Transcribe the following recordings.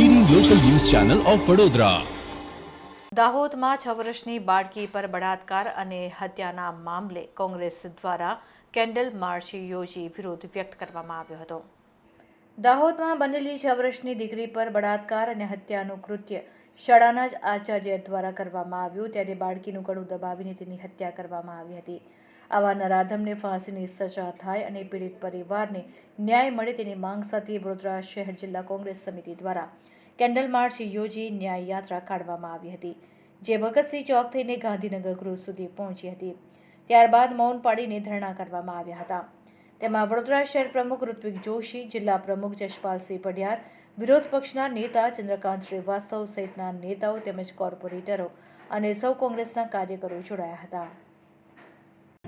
Channel of Vadodara દાહોદમાં છ વર્ષની બાળકી પર બળાત્કાર અને હત્યાના મામલે કોંગ્રેસ દ્વારા કેન્ડલ માર્ચ યોજી વિરોધ વ્યક્ત કરવામાં આવ્યો હતો. દાહોદમાં બનેલી છ વર્ષની દીકરી પર બળાત્કાર અને હત્યાનું કૃત્ય શાળાના જ આચાર્ય દ્વારા કરવામાં આવ્યું. ત્યારે બાળકીનું ગળું દબાવીને તેની હત્યા કરવામાં આવી હતી. આવા નરાધમને ફાંસીની સજા થાય અને પીડિત પરિવારને ન્યાય મળે તેની માંગ સાથે વડોદરા શહેર જિલ્લા કોંગ્રેસ સમિતિ દ્વારા કેન્ડલ માર્ચ યોજી ન્યાય યાત્રા કાઢવામાં આવી હતી, જે ભગતસિંહ ચોક થઈને ગાંધીનગર ગૃહ સુધી પહોંચી હતી. ત્યારબાદ મૌન પાડીને ધરણા કરવામાં આવ્યા હતા. તેમાં વડોદરા શહેર પ્રમુખ ઋત્વિક જોશી, જિલ્લા પ્રમુખ જશપાલસિંહ પઢિયાર, વિરોધ પક્ષના નેતા ચંદ્રકાંત શ્રીવાસ્તવ સહિતના નેતાઓ તેમજ કોર્પોરેટરો અને સૌ કોંગ્રેસના કાર્યકરો જોડાયા હતા આપો ફાંસી આપો ફાંસી આપો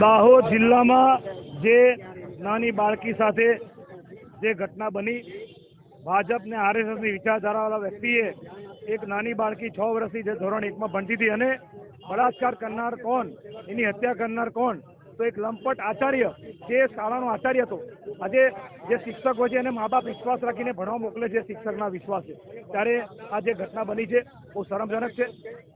દાહોદ જિલ્લામાં જે નાની બાળકી સાથે જે ઘટના બની, ભાજપ ને આરએસએસની વિચારધારાવાળા વ્યક્તિએ એક નાની બાળકી છ વર્ષની જે ધોરણ એકમાં ભણતી હતી અને બળાત્કાર કરનાર કોણ? એની હત્યા કરનાર કોણ? તો એક લંપટ આચાર્ય, જે શાળાનો આચાર્ય હતો. આજે જે શિક્ષક હોય છે, એને મા બાપ વિશ્વાસ રાખીને ભણવા મોકલે છે, શિક્ષકના વિશ્વાસ. ત્યારે આ જે ઘટના બની છે, બહુ શરમજનક છે.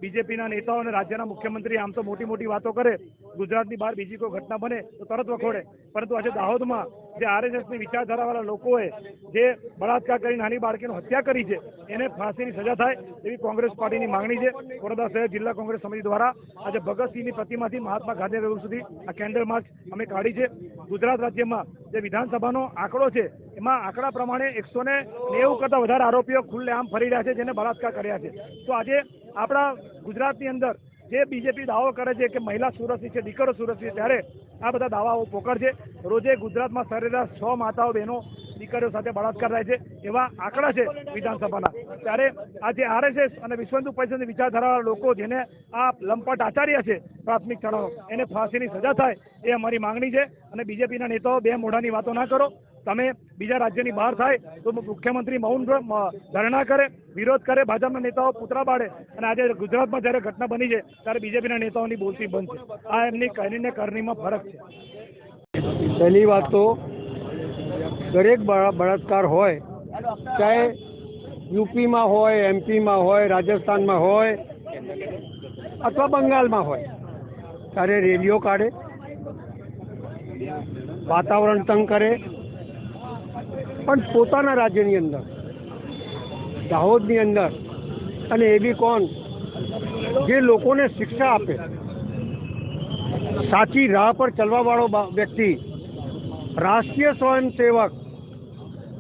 બીજેપીના નેતાઓ અને રાજ્યના મુખ્યમંત્રી આમ તો મોટી મોટી વાતો કરે, ગુજરાતની બહાર બીજી કોઈ ઘટના બને તો તરત વખોડે. પરંતુ આજે દાહોદમાં જે આરએસએસની વિચારધારાવાળા લોકોએ જે બળાત્કાર કરી નાની બાળકીની હત્યા કરી છે, એને ફાંસીની સજા થાય એવી કોંગ્રેસ પાર્ટીની માંગણી છે. વડોદરા શહેર જિલ્લા કોંગ્રેસ સમિતિ દ્વારા આજે ભગતસિંહની પ્રતિમાથી મહાત્મા ગાંધીનગર સુધી આ કેન્ડલ માર્ચ અમે કાઢી છે. ગુજરાત રાજ્યમાં જે વિધાનસભાનો આંકડો છે, એમાં આંકડા પ્રમાણે એકસો નેવું કરતા વધારે આરોપીઓ ખુલ્લેઆમ ફરી રહ્યા છે જેને બળાત્કાર કર્યા છે. તો આજે આપણા ગુજરાતની અંદર જે બીજેપી દાવો કરે છે કે મહિલા સુરક્ષિત છે, દીકરો સુરક્ષિત ત્યારે આ બધા દાવાઓ પોકળ છે. રોજે ગુજરાતમાં સરેરાશ છ માતાઓ, બહેનો, દીકરીઓ સાથે બળાત્કાર થાય છે એવા આંકડા છે વિધાનસભાના. ત્યારે આજે આરએસએસ અને વિશ્વંતુ પરિષદની વિચારધારાવાળા લોકો જેને આ લંપટ આચાર્ય છે પ્રાથમિક શાળાનો એને ફાંસીની સજા થાય એ અમારી માંગણી છે. અને બીજેપીના નેતાઓ બે મોઢાની વાતો ના કરો. તમે બીજા રાજ્યની બહાર થાય તો મુખ્યમંત્રી મૌન ધરણા કરે, વિરોધ કરે, ભાજપના નેતાઓ પૂતરા પાડે અને આજે ગુજરાતમાં જ્યારે ઘટના બની છે, ત્યારે બીજેપીના નેતાઓની બોલતી બંધ છે. આ એમની કહેણી ને કરણીમાં ફરક છે. પહેલી વાત તો દરેક બળાત્કાર હોય, ચાહે યુપીમાં હોય, એમપીમાં હોય, રાજસ્થાનમાં હોય, અથવા બંગાળમાં હોય. ત્યારે રેલીઓ કાઢે, વાતાવરણ તંગ કરે પણ પોતાના રાજ્યની અંદર, દાહોદની અંદર, અને એ બી કોણ? જે લોકોને શિક્ષા આપે, સાચી રાહ પર ચલવાવાળો વ્યક્તિ, રાષ્ટ્રીય સ્વયંસેવક,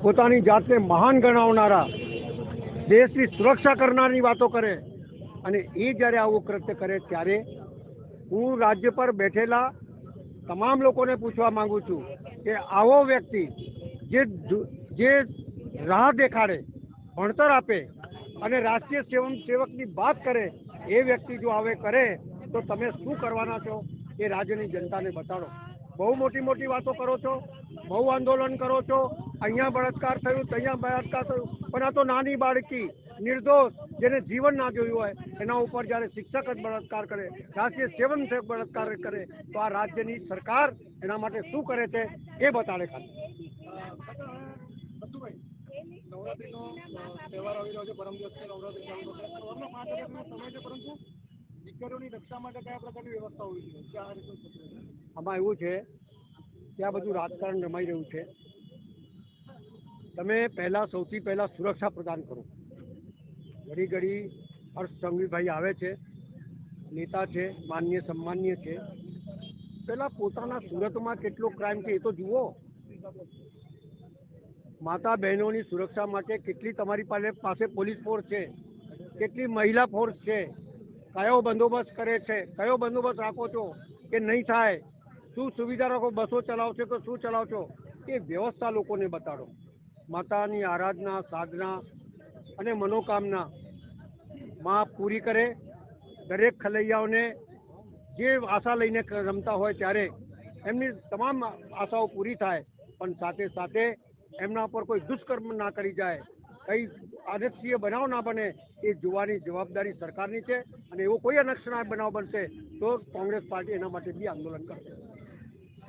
પોતાની જાતને મહાન ગણાવનારા, દેશની સુરક્ષા કરનારની વાતો કરે, અને એ જ્યારે આવું કૃત્ય કરે ત્યારે હું રાજ્ય પર બેઠેલા તમામ લોકોને પૂછવા માંગુ છું કે આવો વ્યક્તિ જે રાહ દેખાડે, ભણતર આપે અને રાષ્ટ્રીય સેવન સેવકની વાત કરે, એ વ્યક્તિ જો આવે કરે, તો તમે શું કરવાના છો? એ રાજ્યની જનતાને બતાડો. બહુ મોટી મોટી વાતો કરો છો, બહુ આંદોલન કરો છો, અહીંયા બળાત્કાર થયું અહીંયા બળાત્કાર થયું, પણ આ તો નાની બાળકી, નિર્દોષ, જેને જીવન ના જોયું હોય, એના ઉપર જ્યારે શિક્ષક જ બળાત્કાર કરે, રાષ્ટ્રીય સેવન બળાત્કાર કરે, તો આ રાજ્યની સરકાર એના માટે શું કરે છે, એ બતાડે ખાલી. આમાં એવું છે કે બધું રાજકારણ રમાઈ રહ્યું છે. તમે પહેલા સૌથી પહેલા સુરક્ષા પ્રદાન કરો. ઘડી ઘડી હર્ષ સંઘવીભાઈ આવે છે, નેતા છે, માન્ય સન્માન્ય છે. પહેલા પોતાના સુરતમાં કેટલો ક્રાઇમ છે એ તો જુઓ. માતા બહેનોની સુરક્ષા માટે કેટલી તમારી પાસે પોલીસ ફોર્સ છે? કેટલી મહિલા ફોર્સ છે? કયો બંદોબસ્ત કરે છે? કયો બંદોબસ્ત રાખો છો કે નહીં થાય? શું સુવિધા રાખો? બસો ચલાવશો તો શું ચલાવશો? એ વ્યવસ્થા લોકોને બતાડો. માતાની આરાધના, સાધના અને મનોકામના માં પૂરી કરે. દરેક ખલૈયાઓને જે આશા લઈને રમતા હોય ત્યારે એમની તમામ આશાઓ પૂરી થાય. પણ સાથે સાથે એમના પર કોઈ દુષ્કર્મ ના કરી જાય, કઈ આદર્શીય બનાવ ના બને, એ જોવાની જવાબદારી સરકારની છે અને એવો કોઈ અનક્ષણાય બનાવ બનશે તો કોંગ્રેસ પાર્ટી એના માટે બી આંદોલન કરશે.